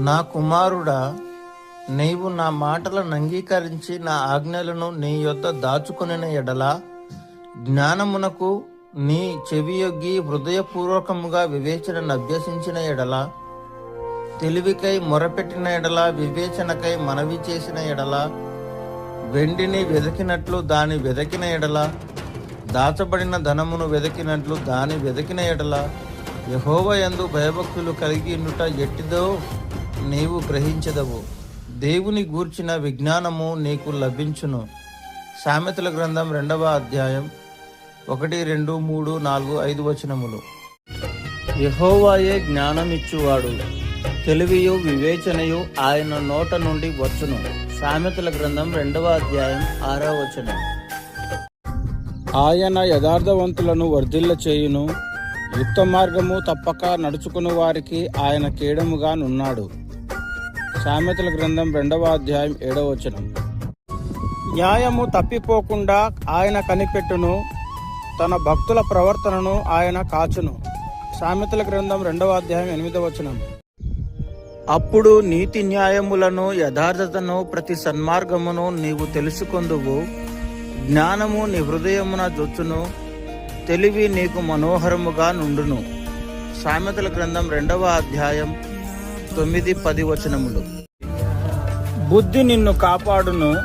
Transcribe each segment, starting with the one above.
నా కుమారుడా నీవు నా మాటలను అంగీకరించి నా ఆజ్ఞలను నీ యొద్ద దాచుకుని ఎడల జ్ఞానమునకు నీ చెవియొగ్గి హృదయపూర్వకముగా వివేచనను అభ్యసించిన ఎడల తెలివికై మొరపెట్టిన ఎడల వివేచనకై మనవి చేసిన ఎడల వెండిని వెదకినట్లు దాని వెదకిన ఎడల దాచబడిన ధనమును వెదకినట్లు దాని వెదకిన ఎడల యహోవ యందు భయభక్తులు కలిగి ఉండుట ఎట్టిదో నీవు గ్రహించదవు. దేవుని గూర్చిన విజ్ఞానము నీకు లభించును. సామెతల గ్రంథం రెండవ అధ్యాయం ఒకటి రెండు మూడు నాలుగు ఐదు వచనములు. యహోవాయే జ్ఞానమిచ్చువాడు. తెలివియు వివేచనయు ఆయన నోట నుండి వచ్చును. సామెతల గ్రంథం రెండవ అధ్యాయం ఆరవ వచనం. ఆయన యథార్థవంతులను వర్ధిల్ల చేయును. యుక్త మార్గము తప్పక నడుచుకుని వారికి ఆయన కీడముగా నున్నాడు. సామెతల గ్రంథం రెండవ అధ్యాయం ఏడవ వచనం. న్యాయము తప్పిపోకుండా ఆయన కనిపెట్టును తన భక్తుల ప్రవర్తనను ఆయన కాచును. సామెతల గ్రంథం రెండవ అధ్యాయం ఎనిమిదవ వచనం. అప్పుడు నీతి న్యాయములను యథార్థతను ప్రతి సన్మార్గమును నీవు తెలుసుకొందువు. జ్ఞానము నీ హృదయమున జొచ్చును తెలివి నీకు మనోహరముగా నుండును. సామెతల గ్రంథం రెండవ అధ్యాయం తొమ్మిది పది వచనములు. బుద్ధి నిన్ను కాపాడును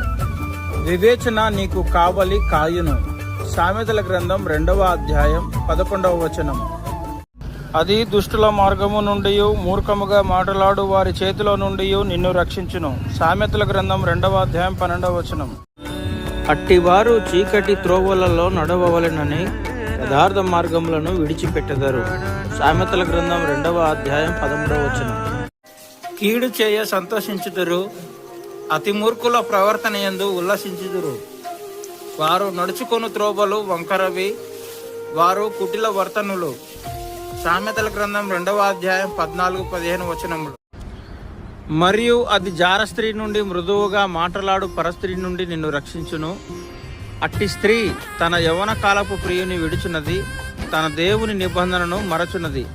వివేచన నీకు కావలి కాయును. సామెతల గ్రంథం రెండవ అధ్యాయం పదకొండవ వచనం. అది దుష్టుల మార్గము నుండి మూర్ఖముగా మాటలాడు వారి చేతిలో నుండి నిన్ను రక్షించును. సామెతల గ్రంథం రెండవ అధ్యాయం పన్నెండవ వచనం. అట్టివారు చీకటి త్రోవలలో నడవవలెనని యథార్థ మార్గములను విడిచిపెట్టెదరు. సామెతల గ్రంథం రెండవ అధ్యాయం పదమూడవ వచనం. కీడు చేయ సంతోషించుదురు. అతి మూర్ఖుల ప్రవర్తన యందు ఉల్లసించుదురు. వారు నడుచుకొని త్రోబలు వంకరవి వారు కుటిల వర్తనులు. సామెతల గ్రంథం రెండవ అధ్యాయం పద్నాలుగు పదిహేను వచనములు. మరియు అది జార స్త్రీ నుండి మృదువుగా మాటలాడు పరస్త్రీ నుండి నిన్ను రక్షించును. అట్టి స్త్రీ తన యవన కాలపు ప్రియుని విడుచున్నది తన దేవుని నిబంధనను మరచున్నది.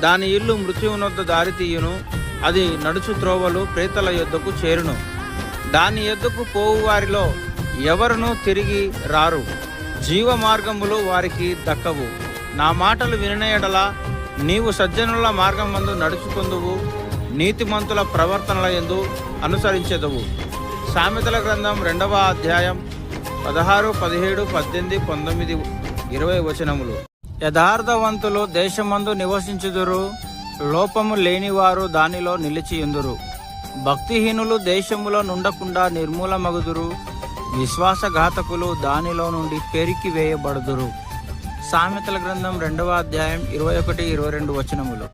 దాని ఇల్లు మృత్యువునొద్ద దారి తీయును. అది నడుచు త్రోవలు ప్రేతల యొద్దకు చేరును. దాని యొద్దకు పోవు వారిలో ఎవరునూ తిరిగి రారు. జీవ మార్గములు వారికి దక్కవు. నా మాటలు వినయడలా నీవు సజ్జనుల మార్గం మందు నడుచుకుందువు నీతిమంతుల ప్రవర్తనల ఎందు అనుసరించెదవు. సామెతల గ్రంథం రెండవ అధ్యాయం పదహారు పదిహేడు పద్దెనిమిది పంతొమ్మిది ఇరవై వచనములు. యథార్థవంతులు దేశమందు నివసించుదురు. లోపము లేనివారు దానిలో నిలిచియుందురు. భక్తిహీనులు దేశములో నుండకుండా నిర్మూలమగుదురు. విశ్వాసఘాతకులు దానిలో నుండి పెరికి వేయబడుదురు సామెతల గ్రంథం రెండవ అధ్యాయం ఇరవై ఒకటి ఇరవై రెండు వచనములు.